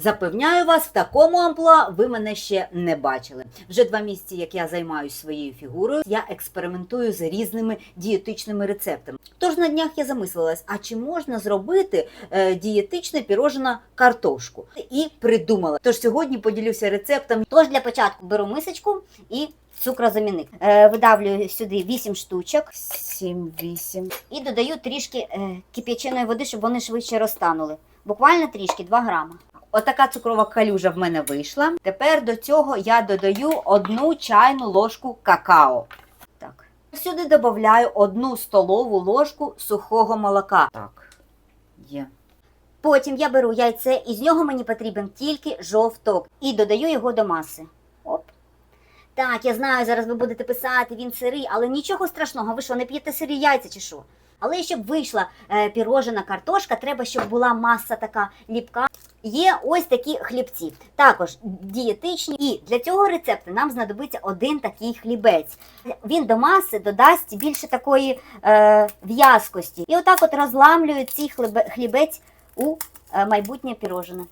Запевняю вас, в такому амплуа ви мене ще не бачили. Вже два місяці, як я займаюся своєю фігурою, я експериментую з різними дієтичними рецептами. Тож на днях я замислилась, а чи можна зробити е, дієтичне піроже на картошку? І придумала. Тож сьогодні поділюся рецептом. Тож для початку беру мисочку і цукрозамінник. Е, видавлюю сюди 8 штучок 7-8. і додаю трішки е, кип'яченої води, щоб вони швидше розтанули. Буквально трішки 2 грама. Отака цукрова калюжа в мене вийшла. Тепер до цього я додаю одну чайну ложку какао. Так. Сюди додаю одну столову ложку сухого молока. Так, є. Потім я беру яйце, і з нього мені потрібен тільки жовток. І додаю його до маси. Оп. Так, я знаю, зараз ви будете писати, він сирий, але нічого страшного, ви що, не п'єте сирі яйця чи що? Але щоб вийшла е, пірожена картошка, треба, щоб була маса така ліпка. Є ось такі хлібці, також дієтичні. І для цього рецепту нам знадобиться один такий хлібець. Він до маси додасть більше такої е, в'язкості. І отак от розламлюю цей хлібе- хлібець у е, майбутнє пірожене.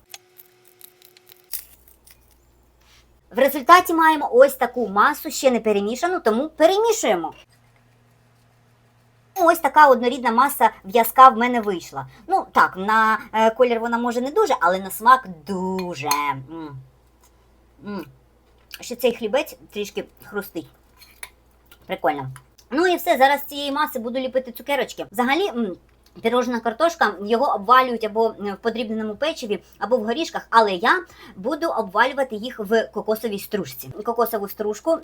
В результаті маємо ось таку масу, ще не перемішану, тому перемішуємо. Ось така однорідна маса в'язка в мене вийшла. Ну так, на е, колір вона може не дуже, але на смак дуже. М. М. Ще цей хлібець трішки хрустить. Прикольно. Ну і все, зараз з цієї маси буду ліпити цукерочки. Взагалі, пірожна картошка, його обвалюють або в подрібненому печиві, або в горішках, але я буду обвалювати їх в кокосовій стружці. Кокосову стружку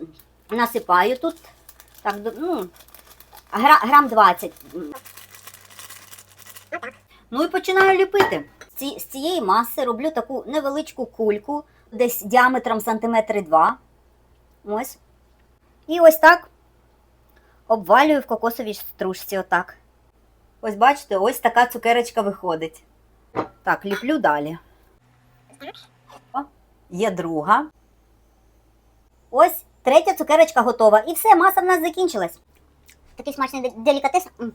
насипаю тут. Так, ну, гра, грам 20. Ну і починаю ліпити. З ці- з цієї маси роблю таку невеличку кульку, десь діаметром сантиметри два. Ось. І ось так обвалюю в кокосовій стружці. Отак. Ось бачите, ось така цукерочка виходить. Так, ліплю далі. О, є друга. Ось третя цукерочка готова. І все, маса в нас закінчилась. Такий смачний де- делікатес. М.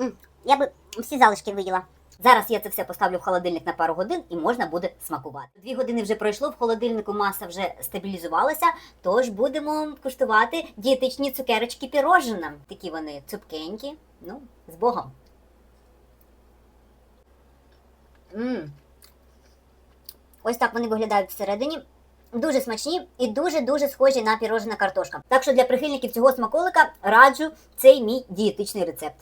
М. Я би всі залишки виїла. Зараз я це все поставлю в холодильник на пару годин і можна буде смакувати. Дві години вже пройшло, в холодильнику маса вже стабілізувалася, тож будемо куштувати дієтичні цукерочки пірожина. Такі вони цупкенькі. Ну, з Богом. М. Ось так вони виглядають всередині. Дуже смачні і дуже-дуже схожі на пірожена картошка. Так що для прихильників цього смаколика раджу цей мій дієтичний рецепт.